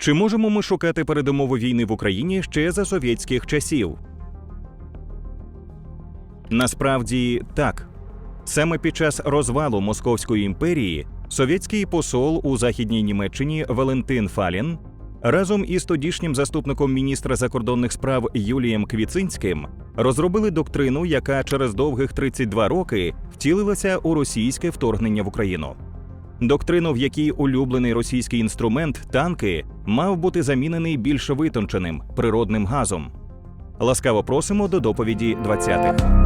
Чи можемо ми шукати передумови війни в Україні ще за совєтських часів? Насправді так. Саме під час розвалу Московської імперії совєтський посол у західній Німеччині Валентин Фалін разом із тодішнім заступником міністра закордонних справ Юлієм Квіцинським розробили доктрину, яка через довгих 32 роки втілилася у російське вторгнення в Україну. Доктрину, в якій улюблений російський інструмент танки мав бути замінений більш витонченим природним газом. Ласкаво просимо до доповіді 20-х.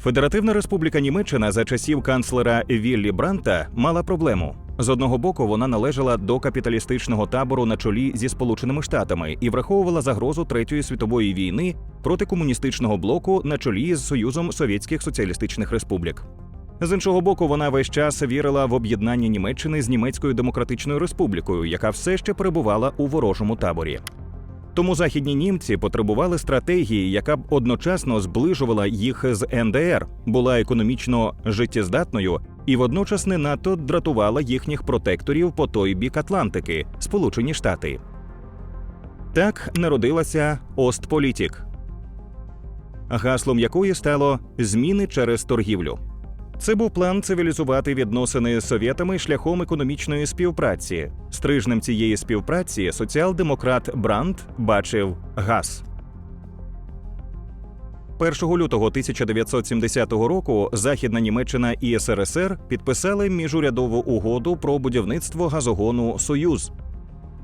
Федеративна Республіка Німеччина за часів канцлера Віллі Бранта мала проблему. З одного боку, вона належала до капіталістичного табору на чолі зі Сполученими Штатами і враховувала загрозу Третьої світової війни проти комуністичного блоку на чолі з Союзом Совєтських Соціалістичних Республік. З іншого боку, вона весь час вірила в об'єднання Німеччини з Німецькою Демократичною Республікою, яка все ще перебувала у ворожому таборі. Тому західні німці потребували стратегії, яка б одночасно зближувала їх з НДР, була економічно життєздатною і водночас не надто дратувала їхніх протекторів по той бік Атлантики, Сполучені Штати. Так народилася Остполітік, гаслом якої стало зміни через торгівлю. Це був план цивілізувати відносини з совєтами шляхом економічної співпраці. Стрижнем цієї співпраці соціал-демократ Бранд бачив газ. 1 лютого 1970 року Західна Німеччина і СРСР підписали міжурядову угоду про будівництво газогону Союз.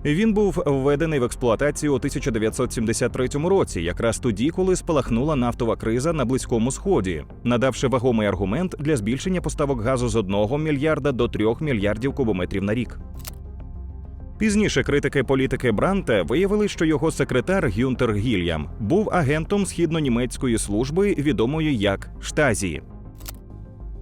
Він був введений в експлуатацію у 1973 році, якраз тоді, коли спалахнула нафтова криза на близькому сході, надавши вагомий аргумент для збільшення поставок газу з 1 мільярда до 3 мільярдів кубометрів на рік. Пізніше критики політики Бранте виявили, що його секретар Гюнтер Гільям був агентом східно-німецької служби, відомої як Штазі.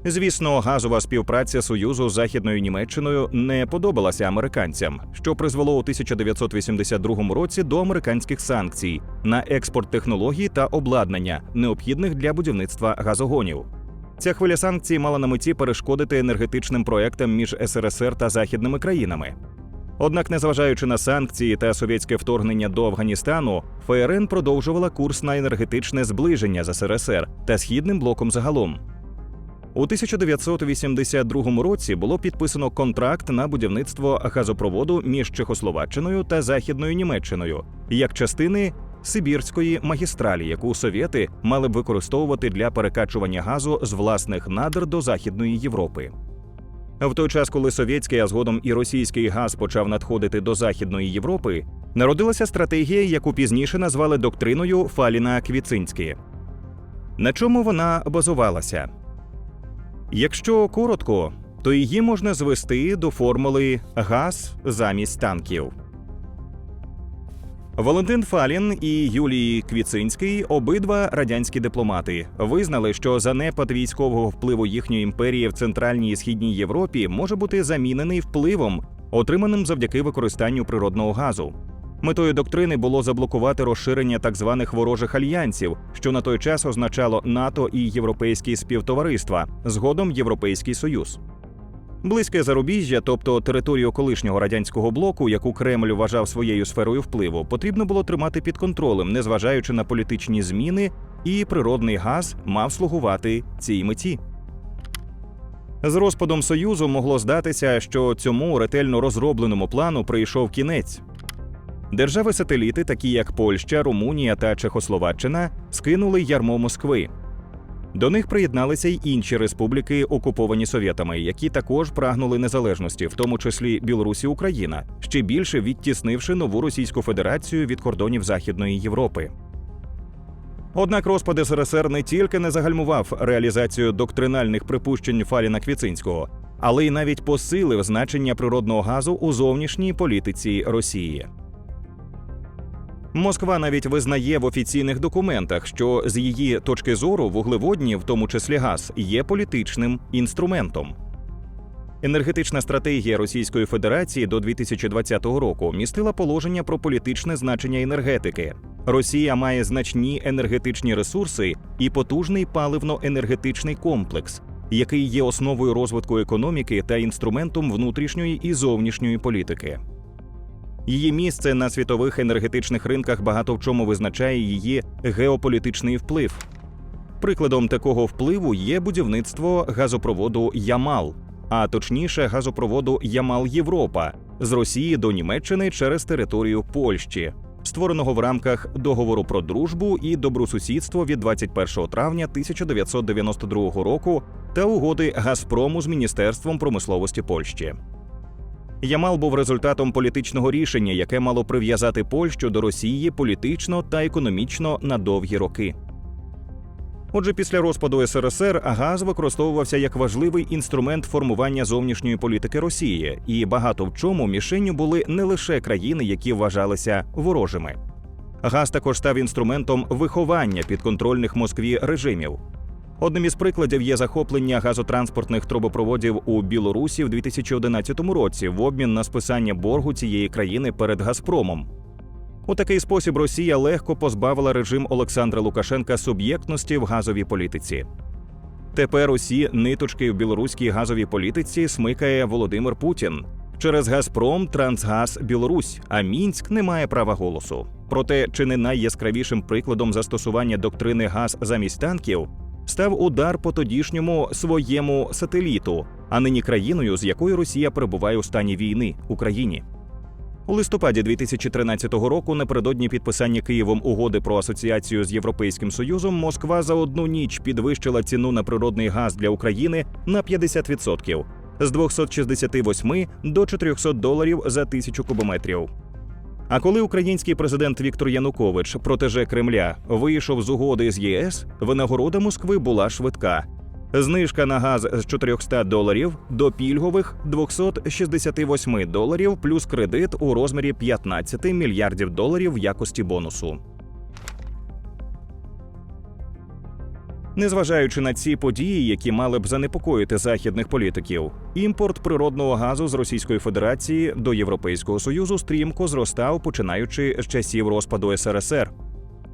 Звісно, газова співпраця Союзу з Західною Німеччиною не подобалася американцям, що призвело у 1982 році до американських санкцій на експорт технологій та обладнання, необхідних для будівництва газогонів. Ця хвиля санкцій мала на меті перешкодити енергетичним проектам між СРСР та західними країнами. Однак, незважаючи на санкції та совєтське вторгнення до Афганістану, ФРН продовжувала курс на енергетичне зближення з СРСР та східним блоком загалом. У 1982 році було підписано контракт на будівництво газопроводу між Чехословаччиною та Західною Німеччиною як частини Сибірської магістралі, яку совєти мали б використовувати для перекачування газу з власних надр до Західної Європи. В той час, коли совєтський, а згодом і російський газ почав надходити до Західної Європи, народилася стратегія, яку пізніше назвали доктриною Фаліна Квіцинські. На чому вона базувалася? Якщо коротко, то її можна звести до формули газ замість танків. Валентин Фалін і Юлій Квіцинський, обидва радянські дипломати, визнали, що занепад військового впливу їхньої імперії в центральній і східній Європі може бути замінений впливом, отриманим завдяки використанню природного газу. Метою доктрини було заблокувати розширення так званих ворожих альянсів, що на той час означало НАТО і Європейські співтовариства, згодом Європейський Союз. Близьке зарубіжжя, тобто територію колишнього радянського блоку, яку Кремль вважав своєю сферою впливу, потрібно було тримати під контролем, незважаючи на політичні зміни, і природний газ мав слугувати цій меті. З розпадом союзу могло здатися, що цьому ретельно розробленому плану прийшов кінець. Держави-сателіти, такі як Польща, Румунія та Чехословаччина, скинули ярмо Москви. До них приєдналися й інші республіки, окуповані совєтами, які також прагнули незалежності, в тому числі Білорусі Україна, ще більше відтіснивши нову Російську Федерацію від кордонів Західної Європи. Однак розпад СРСР не тільки не загальмував реалізацію доктринальних припущень Фаліна Квіцинського, але й навіть посилив значення природного газу у зовнішній політиці Росії. Москва навіть визнає в офіційних документах, що з її точки зору вуглеводні, в тому числі газ, є політичним інструментом. Енергетична стратегія Російської Федерації до 2020 року містила положення про політичне значення енергетики. Росія має значні енергетичні ресурси і потужний паливно-енергетичний комплекс, який є основою розвитку економіки та інструментом внутрішньої і зовнішньої політики. Її місце на світових енергетичних ринках багато в чому визначає її геополітичний вплив. Прикладом такого впливу є будівництво газопроводу Ямал, а точніше газопроводу Ямал Європа з Росії до Німеччини через територію Польщі, створеного в рамках договору про дружбу і добросусідство від 21 травня 1992 року та угоди Газпрому з Міністерством промисловості Польщі. Ямал був результатом політичного рішення, яке мало прив'язати Польщу до Росії політично та економічно на довгі роки. Отже, після розпаду СРСР газ використовувався як важливий інструмент формування зовнішньої політики Росії, і багато в чому мішенню були не лише країни, які вважалися ворожими. Газ також став інструментом виховання підконтрольних Москві режимів. Одним із прикладів є захоплення газотранспортних трубопроводів у Білорусі в 2011 році в обмін на списання боргу цієї країни перед Газпромом. У такий спосіб Росія легко позбавила режим Олександра Лукашенка суб'єктності в газовій політиці. Тепер усі ниточки в білоруській газовій політиці смикає Володимир Путін через Газпром, Трансгаз, Білорусь, а Мінськ не має права голосу. Проте, чи не найяскравішим прикладом застосування доктрини газ замість танків став удар по тодішньому своєму сателіту, а нині країною, з якою Росія перебуває у стані війни Україні. У листопаді 2013 року, напередодні підписання Києвом угоди про асоціацію з Європейським Союзом, Москва за одну ніч підвищила ціну на природний газ для України на 50% – з 268 до 400 доларів за тисячу кубометрів. А коли український президент Віктор Янукович, протеже Кремля, вийшов з угоди з ЄС, винагорода Москви була швидка. Знижка на газ з 400 доларів до пільгових 268 доларів плюс кредит у розмірі 15 мільярдів доларів в якості бонусу. Незважаючи на ці події, які мали б занепокоїти західних політиків, імпорт природного газу з Російської Федерації до Європейського Союзу стрімко зростав, починаючи з часів розпаду СРСР.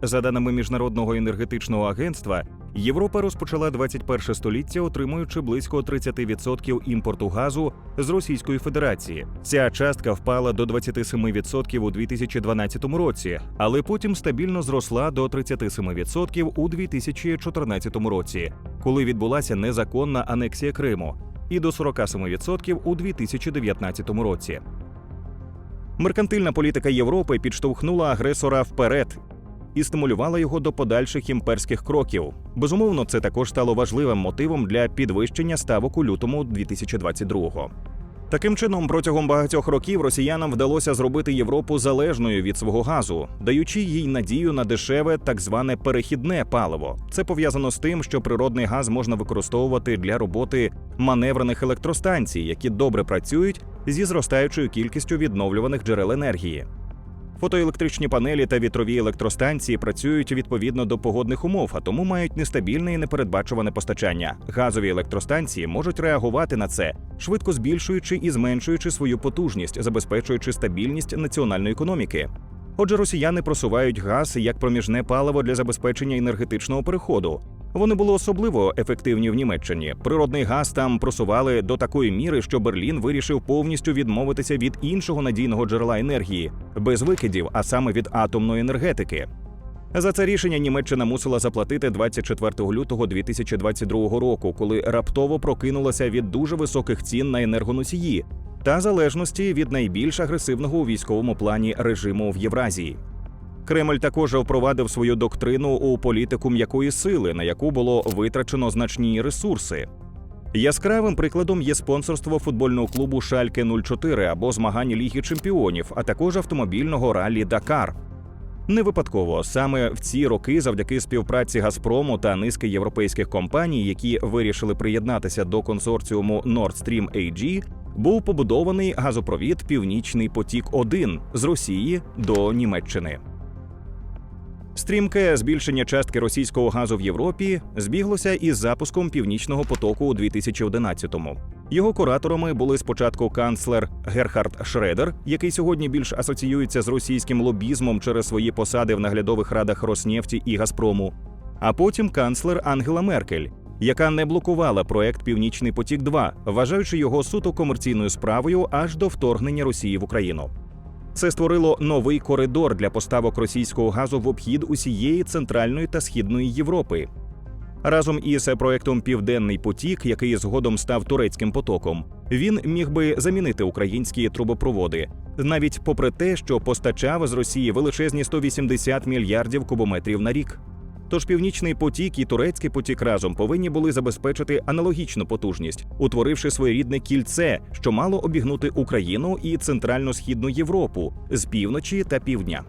За даними міжнародного енергетичного агентства, Європа розпочала 21 століття, отримуючи близько 30% імпорту газу з Російської Федерації. Ця частка впала до 27% у 2012 році, але потім стабільно зросла до 37% у 2014 році, коли відбулася незаконна анексія Криму, і до 47% у 2019 році. Меркантильна політика Європи підштовхнула агресора вперед і стимулювала його до подальших імперських кроків. Безумовно, це також стало важливим мотивом для підвищення ставок у лютому 2022-го. Таким чином, протягом багатьох років росіянам вдалося зробити Європу залежною від свого газу, даючи їй надію на дешеве так зване перехідне паливо. Це пов'язано з тим, що природний газ можна використовувати для роботи маневрених електростанцій, які добре працюють зі зростаючою кількістю відновлюваних джерел енергії. Фотоелектричні панелі та вітрові електростанції працюють відповідно до погодних умов, а тому мають нестабільне і непередбачуване постачання. Газові електростанції можуть реагувати на це, швидко збільшуючи і зменшуючи свою потужність, забезпечуючи стабільність національної економіки. Отже, росіяни просувають газ як проміжне паливо для забезпечення енергетичного переходу. Вони були особливо ефективні в Німеччині. Природний газ там просували до такої міри, що Берлін вирішив повністю відмовитися від іншого надійного джерела енергії без викидів, а саме від атомної енергетики. За це рішення Німеччина мусила заплатити 24 лютого 2022 року, коли раптово прокинулася від дуже високих цін на енергоносії та залежності від найбільш агресивного у військовому плані режиму в Євразії. Кремль також впровадив свою доктрину у політику м'якої сили, на яку було витрачено значні ресурси. Яскравим прикладом є спонсорство футбольного клубу Шальке 04 або змагання Ліги Чемпіонів, а також автомобільного ралі Дакар. Не випадково саме в ці роки, завдяки співпраці Газпрому та низки європейських компаній, які вирішили приєднатися до консорціуму Nord Stream AG, був побудований газопровід Північний потік 1 з Росії до Німеччини. Стрімке збільшення частки російського газу в Європі збіглося із запуском північного потоку у 2011-му. Його кураторами були спочатку канцлер Герхард Шредер, який сьогодні більш асоціюється з російським лобізмом через свої посади в наглядових радах Роснефті і Газпрому, а потім канцлер Ангела Меркель, яка не блокувала проект Північний потік 2 вважаючи його суто комерційною справою аж до вторгнення Росії в Україну. Це створило новий коридор для поставок російського газу в обхід усієї центральної та східної Європи. Разом із проектом Південний потік, який згодом став турецьким потоком, він міг би замінити українські трубопроводи, навіть попри те, що постачав з Росії величезні 180 мільярдів кубометрів на рік. Тож північний потік і турецький потік разом повинні були забезпечити аналогічну потужність, утворивши своєрідне кільце, що мало обігнути Україну і центрально-східну Європу з півночі та півдня.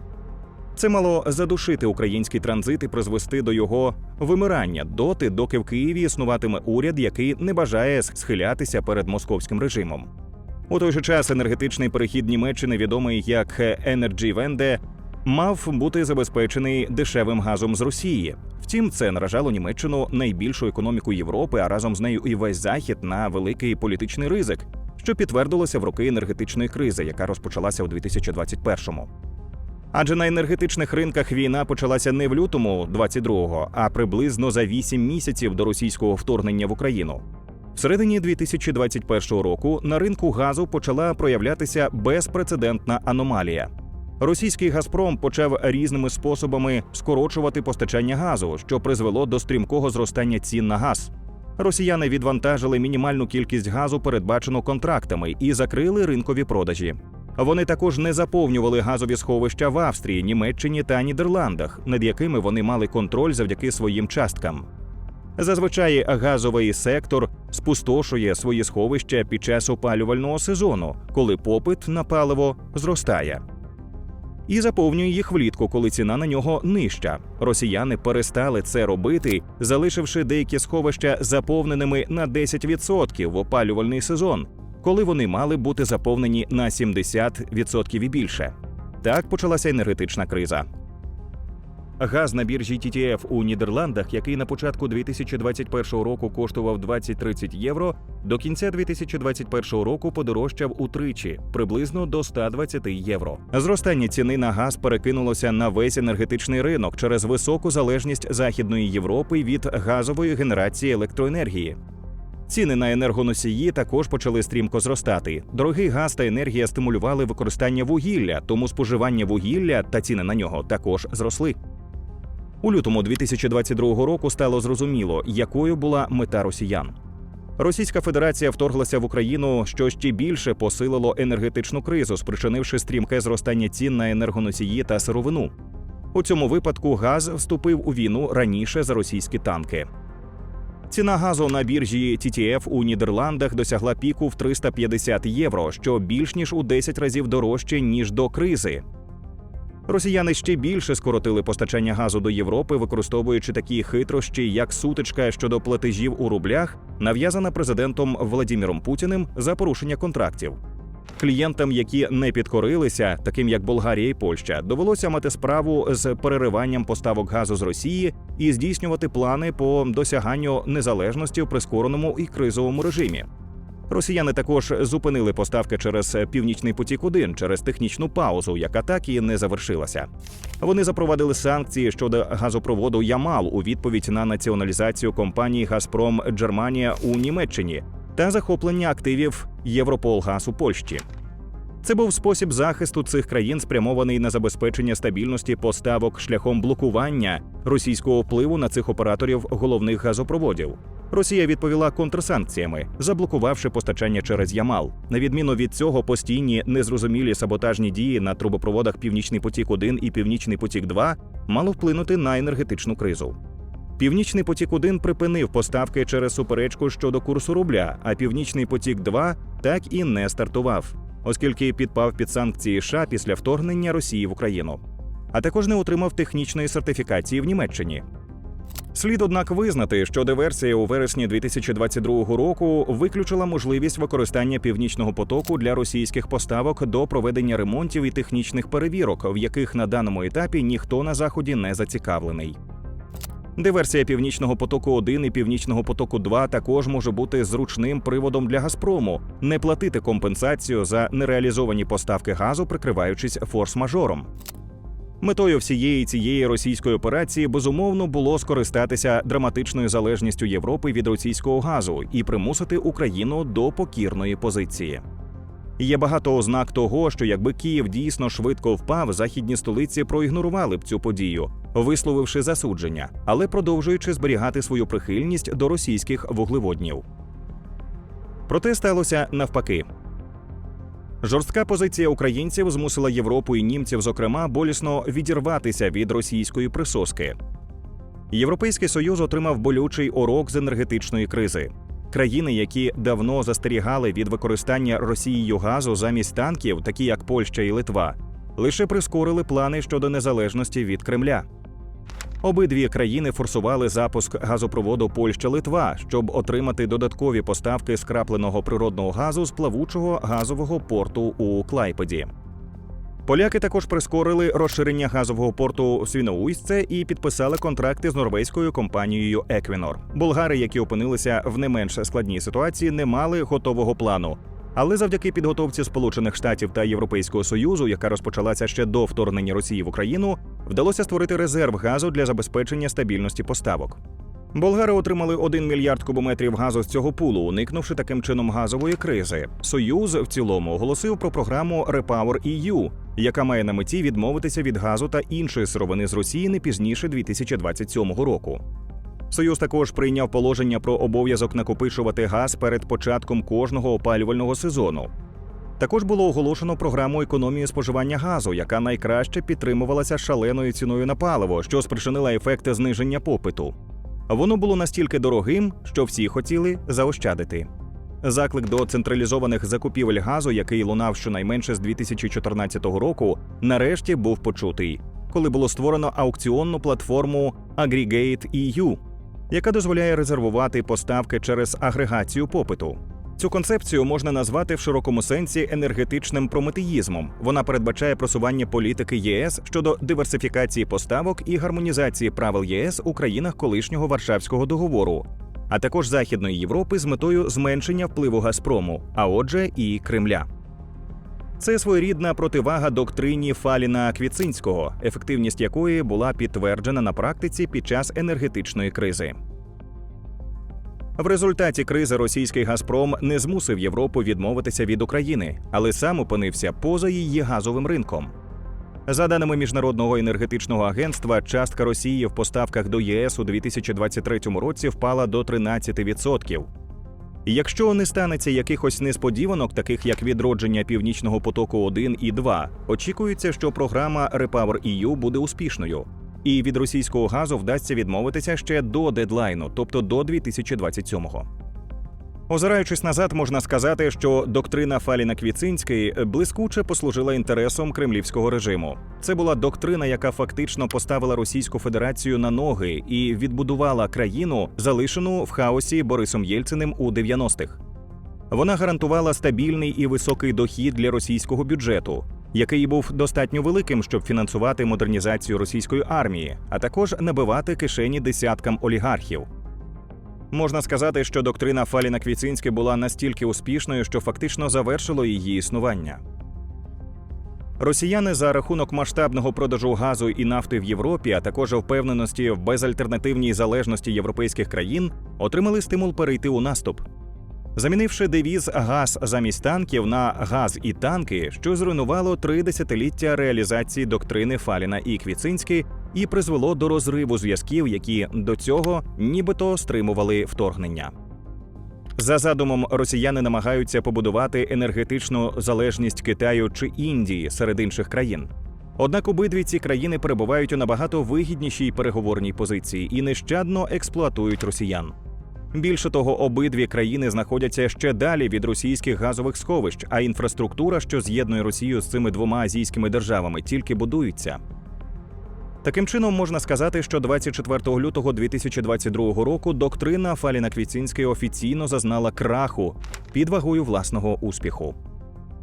Це мало задушити український транзит і призвести до його вимирання доти, доки в Києві існуватиме уряд, який не бажає схилятися перед московським режимом. У той же час енергетичний перехід Німеччини, відомий як Energy Wende, мав бути забезпечений дешевим газом з Росії. Втім, це наражало Німеччину найбільшу економіку Європи, а разом з нею і весь захід на великий політичний ризик, що підтвердилося в роки енергетичної кризи, яка розпочалася у 2021-му. Адже на енергетичних ринках війна почалася не в лютому 22-го, а приблизно за 8 місяців до російського вторгнення в Україну. Всередині 2021 року на ринку газу почала проявлятися безпрецедентна аномалія. Російський Газпром почав різними способами скорочувати постачання газу, що призвело до стрімкого зростання цін на газ. Росіяни відвантажили мінімальну кількість газу, передбачену контрактами, і закрили ринкові продажі. Вони також не заповнювали газові сховища в Австрії, Німеччині та Нідерландах, над якими вони мали контроль завдяки своїм часткам. Зазвичай газовий сектор спустошує свої сховища під час опалювального сезону, коли попит на паливо зростає. І заповнює їх влітку, коли ціна на нього нижча. Росіяни перестали це робити, залишивши деякі сховища заповненими на 10% в опалювальний сезон, коли вони мали бути заповнені на 70% і більше. Так почалася енергетична криза. Газ на біржі TTF у Нідерландах, який на початку 2021 року коштував 20-30 євро, до кінця 2021 року подорожчав утричі, приблизно до 120 євро. Зростання ціни на газ перекинулося на весь енергетичний ринок через високу залежність Західної Європи від газової генерації електроенергії. Ціни на енергоносії також почали стрімко зростати. Дорогий газ та енергія стимулювали використання вугілля, тому споживання вугілля та ціни на нього також зросли. У лютому 2022 року стало зрозуміло, якою була мета росіян. Російська Федерація вторглася в Україну, що ще більше посилило енергетичну кризу, спричинивши стрімке зростання цін на енергоносії та сировину. У цьому випадку газ вступив у війну раніше за російські танки. Ціна газу на біржі TTF у Нідерландах досягла піку в 350 євро, що більш ніж у 10 разів дорожче ніж до кризи. Росіяни ще більше скоротили постачання газу до Європи, використовуючи такі хитрощі, як сутичка щодо платежів у рублях, нав'язана президентом Владіміром Путіним за порушення контрактів. Клієнтам, які не підкорилися, таким як Болгарія і Польща, довелося мати справу з перериванням поставок газу з Росії і здійснювати плани по досяганню незалежності в прискореному і кризовому режимі. Росіяни також зупинили поставки через північний потік 1 через технічну паузу, яка так і не завершилася. Вони запровадили санкції щодо газопроводу Ямал у відповідь на націоналізацію компанії Газпром Джерманія у Німеччині та захоплення активів Європолгаз у Польщі. Це був спосіб захисту цих країн, спрямований на забезпечення стабільності поставок шляхом блокування російського впливу на цих операторів головних газопроводів. Росія відповіла контрсанкціями, заблокувавши постачання через Ямал. На відміну від цього, постійні незрозумілі саботажні дії на трубопроводах Північний потік 1 і Північний потік 2 мало вплинути на енергетичну кризу. Північний потік 1 припинив поставки через суперечку щодо курсу рубля, а Північний потік 2 так і не стартував, оскільки підпав під санкції США після вторгнення Росії в Україну, а також не отримав технічної сертифікації в Німеччині. Слід, однак, визнати, що диверсія у вересні 2022 року виключила можливість використання північного потоку для російських поставок до проведення ремонтів і технічних перевірок, в яких на даному етапі ніхто на заході не зацікавлений. Диверсія Північного потоку 1 і Північного потоку 2 також може бути зручним приводом для Газпрому не платити компенсацію за нереалізовані поставки газу, прикриваючись форс-мажором. Метою всієї цієї російської операції безумовно було скористатися драматичною залежністю Європи від російського газу і примусити Україну до покірної позиції. Є багато ознак того, що якби Київ дійсно швидко впав, західні столиці проігнорували б цю подію, висловивши засудження, але продовжуючи зберігати свою прихильність до російських вуглеводнів. Проте сталося навпаки. Жорстка позиція українців змусила Європу і німців, зокрема, болісно відірватися від російської присоски. Європейський союз отримав болючий урок з енергетичної кризи. Країни, які давно застерігали від використання Росією газу замість танків, такі як Польща і Литва, лише прискорили плани щодо незалежності від Кремля. Обидві країни форсували запуск газопроводу Польща-Литва, щоб отримати додаткові поставки скрапленого природного газу з плавучого газового порту у Клайпеді. Поляки також прискорили розширення газового порту в Свіноуйсце і підписали контракти з норвезькою компанією Equinor. Болгари, які опинилися в не менш складній ситуації, не мали готового плану. Але завдяки підготовці Сполучених Штатів та Європейського Союзу, яка розпочалася ще до вторгнення Росії в Україну, вдалося створити резерв газу для забезпечення стабільності поставок. Болгари отримали 1 мільярд кубометрів газу з цього пулу, уникнувши таким чином газової кризи. Союз в цілому оголосив про програму Repower EU, яка має на меті відмовитися від газу та іншої сировини з Росії не пізніше 2027 року. Союз також прийняв положення про обов'язок накопичувати газ перед початком кожного опалювального сезону. Також було оголошено програму економії споживання газу, яка найкраще підтримувалася шаленою ціною на паливо, що спричинила ефекти зниження попиту. Воно було настільки дорогим, що всі хотіли заощадити. Заклик до централізованих закупівель газу, який лунав щонайменше з 2014 року, нарешті був почутий, коли було створено аукціонну платформу Aggregate EU, яка дозволяє резервувати поставки через агрегацію попиту. Цю концепцію можна назвати в широкому сенсі енергетичним прометеїзмом. Вона передбачає просування політики ЄС щодо диверсифікації поставок і гармонізації правил ЄС у країнах колишнього Варшавського договору, а також Західної Європи з метою зменшення впливу Газпрому, а отже, і Кремля. Це своєрідна противага доктрині Фаліна Квіцинського, ефективність якої була підтверджена на практиці під час енергетичної кризи. В результаті кризи російський Газпром не змусив Європу відмовитися від України, але сам опинився поза її газовим ринком. За даними міжнародного енергетичного агентства, частка Росії в поставках до ЄС у 2023 році впала до 13%. Якщо не станеться якихось несподіванок, таких як відродження північного потоку 1 і 2, очікується, що програма Repower EU буде успішною, і від російського газу вдасться відмовитися ще до дедлайну, тобто до 2027-го. Озираючись назад, можна сказати, що доктрина Фаліна Квіцинський блискуче послужила інтересом кремлівського режиму. Це була доктрина, яка фактично поставила Російську Федерацію на ноги і відбудувала країну, залишену в хаосі Борисом Єльциним у 90-х. Вона гарантувала стабільний і високий дохід для російського бюджету, який був достатньо великим, щоб фінансувати модернізацію російської армії, а також набивати кишені десяткам олігархів. Можна сказати, що доктрина Фаліна Квіцинське була настільки успішною, що фактично завершило її існування. Росіяни за рахунок масштабного продажу газу і нафти в Європі, а також впевненості в безальтернативній залежності європейських країн, отримали стимул перейти у наступ. Замінивши девіз газ замість танків на газ і танки, що зруйнувало три десятиліття реалізації доктрини Фаліна і Квіцинські і призвело до розриву зв'язків, які до цього нібито стримували вторгнення. За задумом, росіяни намагаються побудувати енергетичну залежність Китаю чи Індії серед інших країн. Однак обидві ці країни перебувають у набагато вигіднішій переговорній позиції і нещадно експлуатують росіян. Більше того, обидві країни знаходяться ще далі від російських газових сховищ, а інфраструктура, що з'єднує Росію з цими двома азійськими державами, тільки будується. Таким чином можна сказати, що 24 лютого 2022 року доктрина Фаліна Квіцинської офіційно зазнала краху під вагою власного успіху.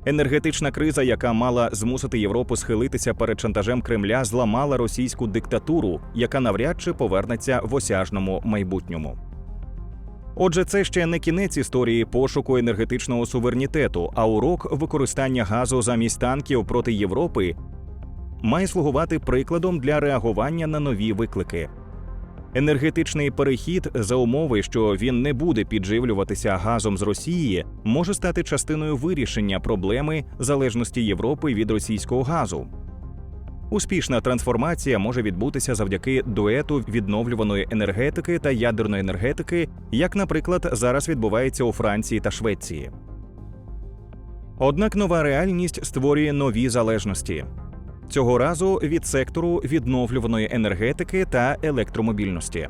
Енергетична криза, яка мала змусити Європу схилитися перед шантажем Кремля, зламала російську диктатуру, яка навряд чи повернеться в осяжному майбутньому. Отже, це ще не кінець історії пошуку енергетичного суверенітету, а урок використання газу замість танків проти Європи має слугувати прикладом для реагування на нові виклики. Енергетичний перехід за умови, що він не буде підживлюватися газом з Росії, може стати частиною вирішення проблеми залежності Європи від російського газу. Успішна трансформація може відбутися завдяки дуету відновлюваної енергетики та ядерної енергетики, як, наприклад, зараз відбувається у Франції та Швеції. Однак нова реальність створює нові залежності. Цього разу від сектору відновлюваної енергетики та електромобільності.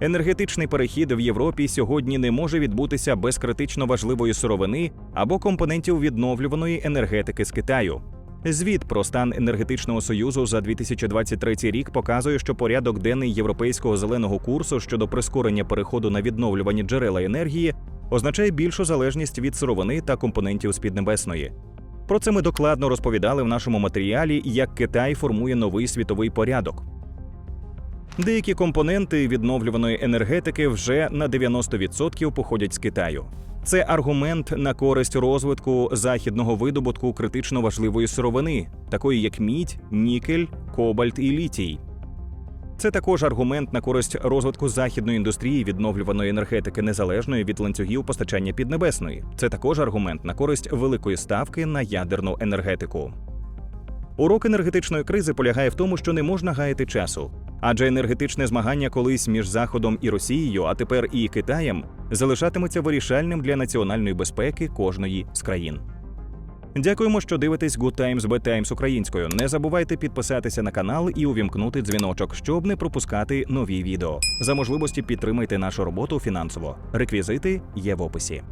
Енергетичний перехід в Європі сьогодні не може відбутися без критично важливої сировини або компонентів відновлюваної енергетики з Китаю. Звіт про стан енергетичного союзу за 2023 рік показує, що порядок денний європейського зеленого курсу щодо прискорення переходу на відновлювані джерела енергії означає більшу залежність від сировини та компонентів з Піднебесної. Про це ми докладно розповідали в нашому матеріалі, як Китай формує новий світовий порядок. Деякі компоненти відновлюваної енергетики вже на 90% походять з Китаю. Це аргумент на користь розвитку західного видобутку критично важливої сировини, такої як мідь, нікель, кобальт і літій. Це також аргумент на користь розвитку західної індустрії відновлюваної енергетики незалежної від ланцюгів постачання піднебесної. Це також аргумент на користь великої ставки на ядерну енергетику. Урок енергетичної кризи полягає в тому, що не можна гаяти часу, адже енергетичне змагання колись між Заходом і Росією, а тепер і Китаєм, залишатиметься вирішальним для національної безпеки кожної з країн. Дякуємо, що дивитесь Good Times Bad Times українською. Не забувайте підписатися на канал і увімкнути дзвіночок, щоб не пропускати нові відео. За можливості підтримайте нашу роботу фінансово. Реквізити є в описі.